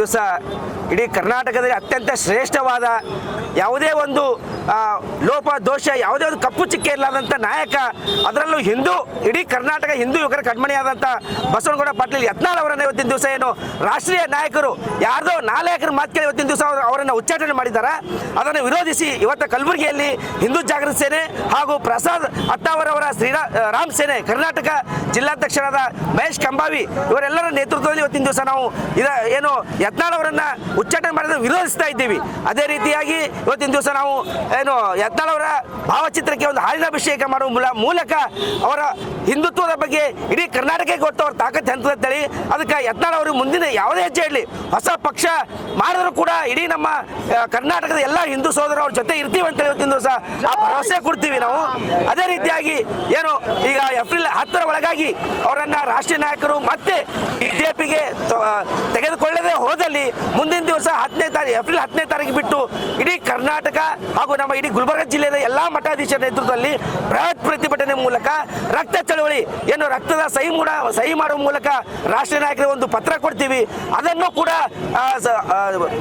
ದಿವಸ ಇಡೀ ಕರ್ನಾಟಕದಲ್ಲಿ ಅತ್ಯಂತ ಶ್ರೇಷ್ಠವಾದ ಯಾವುದೇ ಒಂದು ಲೋಪ, ದೋಷ, ಯಾವುದೇ ಒಂದು ಕಪ್ಪು ಚಿಕ್ಕೆ ಇಲ್ಲದಂಥ ನಾಯಕ, ಅದರಲ್ಲೂ ಹಿಂದೂ, ಇಡೀ ಕರ್ನಾಟಕ ಹಿಂದೂ ಯುವಕರ ಕಣ್ಮಣಿಯಾದಂಥ ಬಸವನಗೌಡ ಪಾಟೀಲ್ ಯತ್ನಾಳ್ ಅವರನ್ನು ಇವತ್ತಿನ ದಿವಸ ಏನು ರಾಷ್ಟ್ರೀಯ ನಾಯಕರು ಯಾರ್ದೋ ನಾಯಕರ ಮಾತು ಕೇಳಿ ಇವತ್ತಿನ ದಿವಸ ಅವರು ಅವರನ್ನು ಉಚ್ಚಾಟನೆ ಮಾಡಿದ್ದಾರೆ ಅದನ್ನು ವಿರೋಧಿಸಿ ಇವತ್ತು ಕಲಬುರಗಿಯಲ್ಲಿ ಹಿಂದೂ ಜಾಗೃತಿ ಸೇನೆ ಹಾಗೂ ಪ್ರಸಾದ್ ಅತ್ತಾವರವರ ಶ್ರೀರಾ ರಾಮ್ ಸೇನೆ, ಕರ್ನಾಟಕ ಜಿಲ್ಲಾಧ್ಯಕ್ಷರಾದ ಮಹೇಶ್ ಕಂಬಾವಿ ಇವರೆಲ್ಲರ ನೇತೃತ್ವದಲ್ಲಿ ಇವತ್ತಿನ ದಿವಸ ನಾವು ಇದ ಏನು ಯತ್ನಾಳ್ ಅವರನ್ನ ಮಾಡಿದ ವಿರೋಧಿಸ್ತಾ ಇದ್ದೀವಿ. ಅದೇ ರೀತಿಯಾಗಿ ಇವತ್ತಿನ ದಿವಸ ನಾವು ಏನು ಯತ್ನಾಳವರ ಭಾವಚಿತ್ರಕ್ಕೆ ಒಂದು ಹಾಲಿನಾಭಿಷೇಕ ಮಾಡುವ ಮೂಲ- ಮೂಲಕ ಅವರ ಹಿಂದುತ್ವದ ಬಗ್ಗೆ ಇಡೀ ಕರ್ನಾಟಕಕ್ಕೆ ಗೊತ್ತು. ಅವ್ರ ತಾಕತ್ ಅಂತೇಳಿ ಅದಕ್ಕೆ ಯತ್ನಾಳ್ ಅವರು ಮುಂದಿನ ಯಾವುದೇ ಹೆಜ್ಜೆ ಇರಲಿ. ಹೊಸ ಪಕ್ಷ ಮಾಡಿದ್ರು ಕೂಡ ಇಡೀ ನಮ್ಮ ಕರ್ನಾಟಕದ ಎಲ್ಲ ಹಿಂದೂ ಸೋದರ ಅವ್ರ ಜೊತೆ ಇರ್ತೀವಿ ಅಂತ ಇವತ್ತಿನ ದಿವಸ ಆ ಭರವಸೆ ಕೊಡ್ತೀವಿ ನಾವು. ಅದೇ ರೀತಿಯಾಗಿ ಏನು ಈಗ ಏಪ್ರಿಲ್ ಹತ್ತರ ಒಳಗಾಗಿ ಅವರನ್ನ ರಾಷ್ಟ್ರೀಯ ನಾಯಕರು ಮತ್ತೆ ಬಿಜೆಪಿಗೆ ತೆಗೆದುಕೊಳ್ಳದೆ ಹೋದಲ್ಲಿ ಮುಂದಿನ ದಿವಸ ಹತ್ತನೇ ತಾರೀಕು ಏಪ್ರಿಲ್ ಹತ್ತನೇ ತಾರೀಕು ಬಿಟ್ಟು ಇಡೀ ಕರ್ನಾಟಕ ಹಾಗೂ ನಮ್ಮ ಇಡೀ ಗುಲ್ಬರ್ಗ ಜಿಲ್ಲೆಯ ಎಲ್ಲಾ ಮಠಾಧೀಶರ ನೇತೃತ್ವದಲ್ಲಿ ಬೃಹತ್ ಪ್ರತಿಭಟನೆ ಮೂಲಕ ರಕ್ತ ಚಳವಳಿ ಏನು ರಕ್ತದ ಸಹಿ ಮೂಡ ಸಹಿ ಮಾಡುವ ಮೂಲಕ ರಾಷ್ಟ್ರೀಯ ನಾಯಕರಿಗೆ ಒಂದು ಪತ್ರ ಕೊಡ್ತೀವಿ. ಅದನ್ನು ಕೂಡ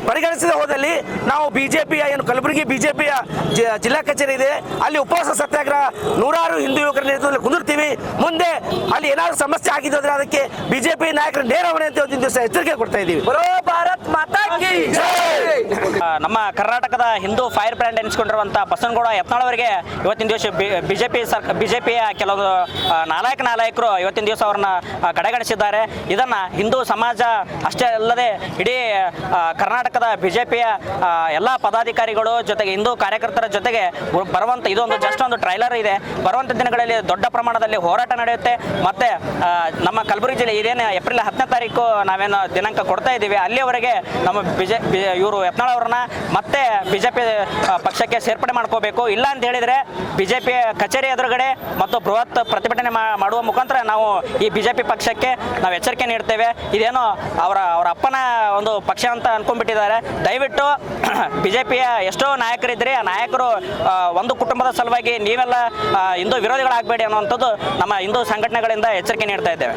ಪರಿಗಣಿಸಿದ ಹೋದಲ್ಲಿ ನಾವು ಬಿಜೆಪಿಯ ಏನು ಕಲಬುರಗಿ ಬಿಜೆಪಿಯ ಜಿಲ್ಲಾ ಕಚೇರಿ ಇದೆ. ಅಲ್ಲಿ ಉಪವಾಸ ಸತ್ಯಾಗ್ರಹ ನೂರಾರು ಹಿಂದೂ ಯುವಕರ ನೇತೃತ್ವದಲ್ಲಿ ಕುಂದಿರ್ತೀವಿ. ಮುಂದೆ ಅಲ್ಲಿ ಏನಾದರೂ ಸಮಸ್ಯೆ ಆಗಿದ್ದು ಅಂದ್ರೆ ಅದಕ್ಕೆ ಬಿಜೆಪಿ ನಾಯಕರ ನೇರ ಹೊಣೆ ಅಂತ ಒಂದು ದಿವಸ ಎಚ್ಚರಿಕೆ ಕೊಡ್ತಾ ಇದ್ದೀವಿ. ಬರೋ ಭಾರತ್ ಮಾತಾ Hey! ನಮ್ಮ ಕರ್ನಾಟಕದ ಹಿಂದೂ ಫೈರ್ ಬ್ರ್ಯಾಂಡ್ ಎನಿಸ್ಕೊಂಡಿರುವಂಥ ಬಸವನಗೌಡ ಯತ್ನಾಳ್ ಅವರಿಗೆ ಇವತ್ತಿನ ದಿವಸ ಬಿಜೆಪಿ ಸರ್ಕ, ಬಿಜೆಪಿಯ ಕೆಲವು ನಾಲಾಯಕ ನಾಲಾಯಕರು ಇವತ್ತಿನ ದಿವಸ ಅವರನ್ನ ಕಡೆಗಣಿಸಿದ್ದಾರೆ. ಇದನ್ನ ಹಿಂದೂ ಸಮಾಜ ಅಷ್ಟೇ ಅಲ್ಲದೆ ಇಡೀ ಕರ್ನಾಟಕದ ಬಿಜೆಪಿಯ ಎಲ್ಲ ಪದಾಧಿಕಾರಿಗಳು ಜೊತೆಗೆ ಹಿಂದೂ ಕಾರ್ಯಕರ್ತರ ಜೊತೆಗೆ ಬರುವಂಥ ಇದೊಂದು ಜಸ್ಟ್ ಒಂದು ಟ್ರೈಲರ್ ಇದೆ. ಬರುವಂತ ದಿನಗಳಲ್ಲಿ ದೊಡ್ಡ ಪ್ರಮಾಣದಲ್ಲಿ ಹೋರಾಟ ನಡೆಯುತ್ತೆ. ಮತ್ತೆ ನಮ್ಮ ಕಲಬುರಗಿ ಜಿಲ್ಲೆ ಇದೇನು, ಏಪ್ರಿಲ್ ಹತ್ತನೇ ತಾರೀಕು ನಾವೇನು ದಿನಾಂಕ ಕೊಡ್ತಾ ಇದ್ದೀವಿ ಅಲ್ಲಿಯವರೆಗೆ ನಮ್ಮ ಬಿಜೆ ಇವರು ಯತ್ನಾಳ್ ಅವ್ರನ್ನ ಮತ್ತೆ ಬಿಜೆಪಿ ಪಕ್ಷಕ್ಕೆ ಸೇರ್ಪಡೆ ಮಾಡ್ಕೋಬೇಕು. ಇಲ್ಲ ಅಂತ ಹೇಳಿದ್ರೆ ಬಿಜೆಪಿ ಕಚೇರಿ ಎದುರುಗಡೆ ಮತ್ತು ಬೃಹತ್ ಪ್ರತಿಭಟನೆ ಮಾಡುವ ಮುಖಾಂತರ ನಾವು ಈ ಬಿಜೆಪಿ ಪಕ್ಷಕ್ಕೆ ನಾವು ಎಚ್ಚರಿಕೆ ನೀಡ್ತೇವೆ. ಇದೇನೋ ಅವರ ಅವರ ಅಪ್ಪನ ಒಂದು ಪಕ್ಷ ಅಂತ ಅನ್ಕೊಂಡ್ಬಿಟ್ಟಿದ್ದಾರೆ. ದಯವಿಟ್ಟು ಬಿಜೆಪಿಯ ಎಷ್ಟೋ ನಾಯಕರಿದ್ರೆ ಆ ನಾಯಕರು ಒಂದು ಕುಟುಂಬದ ಸಲುವಾಗಿ ನೀವೆಲ್ಲ ಹಿಂದೂ ವಿರೋಧಿಗಳಾಗಬೇಡಿ ಅನ್ನುವಂಥದ್ದು ನಮ್ಮ ಹಿಂದೂ ಸಂಘಟನೆಗಳಿಂದ ಎಚ್ಚರಿಕೆ ನೀಡ್ತಾ ಇದ್ದೇವೆ.